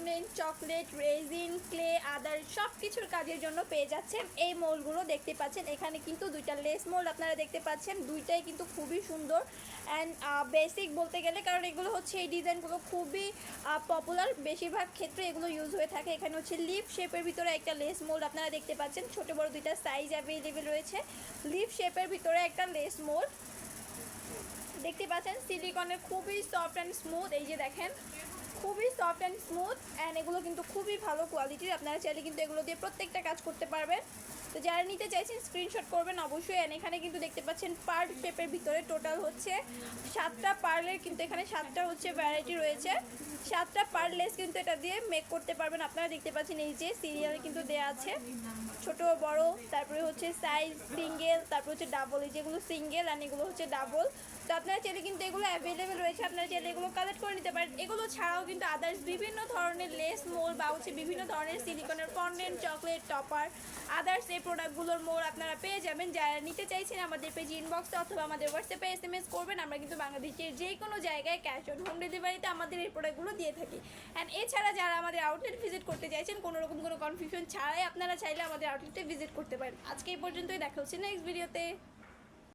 Fondant chocolate, resin, clay, other সব কিছুর কাজের জন্য পেয়ে যাচ্ছেন এই মোলগুলো দেখতে পাচ্ছেন। এখানে কিন্তু দুইটা লেস মোল আপনারা দেখতে পাচ্ছেন। দুইটাই কিন্তু খুবই সুন্দর অ্যান্ড বেসিক বলতে গেলে, কারণ এগুলো হচ্ছে এই ডিজাইনগুলো খুবই পপুলার বেশিরভাগ ক্ষেত্রে এগুলো ইউজ হয়ে থাকে। এখানে হচ্ছে লিপ শেপের ভিতরে একটা লেস মোল্ড আপনারা দেখতে পাচ্ছেন। ছোট বড় দুইটা সাইজ অ্যাভেলেবেল রয়েছে। লিপ শেপের ভিতরে একটা লেস মোল্ড দেখতে পাচ্ছেন সিলিকনের খুবই সফট অ্যান্ড স্মুথ এই যে দেখেন খুবই সফট অ্যান্ড স্মুথ অ্যান্ড এগুলো কিন্তু খুবই ভালো কোয়ালিটির আপনারা চাইলে কিন্তু এগুলো দিয়ে প্রত্যেকটা কাজ করতে পারবেন। তো যারা নিতে চাইছেন স্ক্রিনশট করবেন অবশ্যই। অ্যান্ড এখানে কিন্তু দেখতে পাচ্ছেন পার্ল শেপের ভিতরে টোটাল হচ্ছে সাতটা পার্লের কিন্তু এখানে সাতটা হচ্ছে ভ্যারাইটি রয়েছে। সাতটা পার্লেস কিন্তু এটা দিয়ে মেক করতে পারবেন। আপনারা দেখতে পাচ্ছেন এই যে সিরিয়াল কিন্তু দেওয়া আছে। ছোট, বড়, তারপরে হচ্ছে সাইজ সিঙ্গেল তারপরে হচ্ছে ডাবল এই যেগুলো সিঙ্গেল আর এগুলো হচ্ছে ডাবল তো আপনারা চাইলে কিন্তু এগুলো অ্যাভেলেবেল রয়েছে। আপনারা চাইলে এগুলো কালেক্ট করে নিতে পারেন। এগুলো ছাড়াও কিন্তু আদার্স বিভিন্ন ধরনের লেস মোল বা হচ্ছে বিভিন্ন ধরনের সিলিকনের ফন্ডেন্ট চকলেট টপার আদার্স এই প্রোডাক্টগুলোর মোল আপনারা পেয়ে যাবেন। যারা নিতে চাইছেন আমাদের পেজ ইনবক্সে অথবা আমাদের হোয়াটসঅ্যাপে এস এম এস করবেন, আমরা কিন্তু বাংলাদেশের যে কোনো জায়গায় ক্যাশ অন হোম ডেলিভারিতে আমাদের এই প্রোডাক্টগুলো দিয়ে থাকি। অ্যান্ড এছাড়া যারা আমাদের আউটলেট ভিজিট করতে চাইছেন, কোনো রকম কোনো কনফিউশন ছাড়াই আপনারা চাইলে আমাদের আউটলেটে ভিজিট করতে পারেন। আজকে এই পর্যন্তই, দেখা হচ্ছে নেক্সট ভিডিওতে